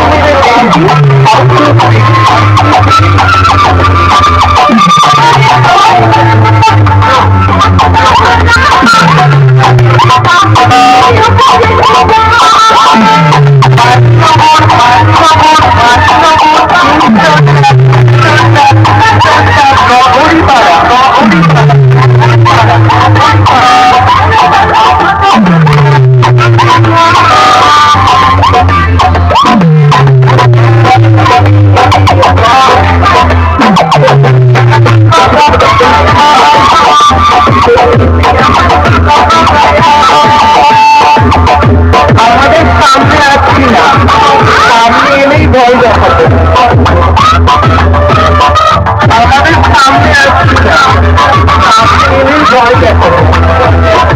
আমাদেরকে 相手。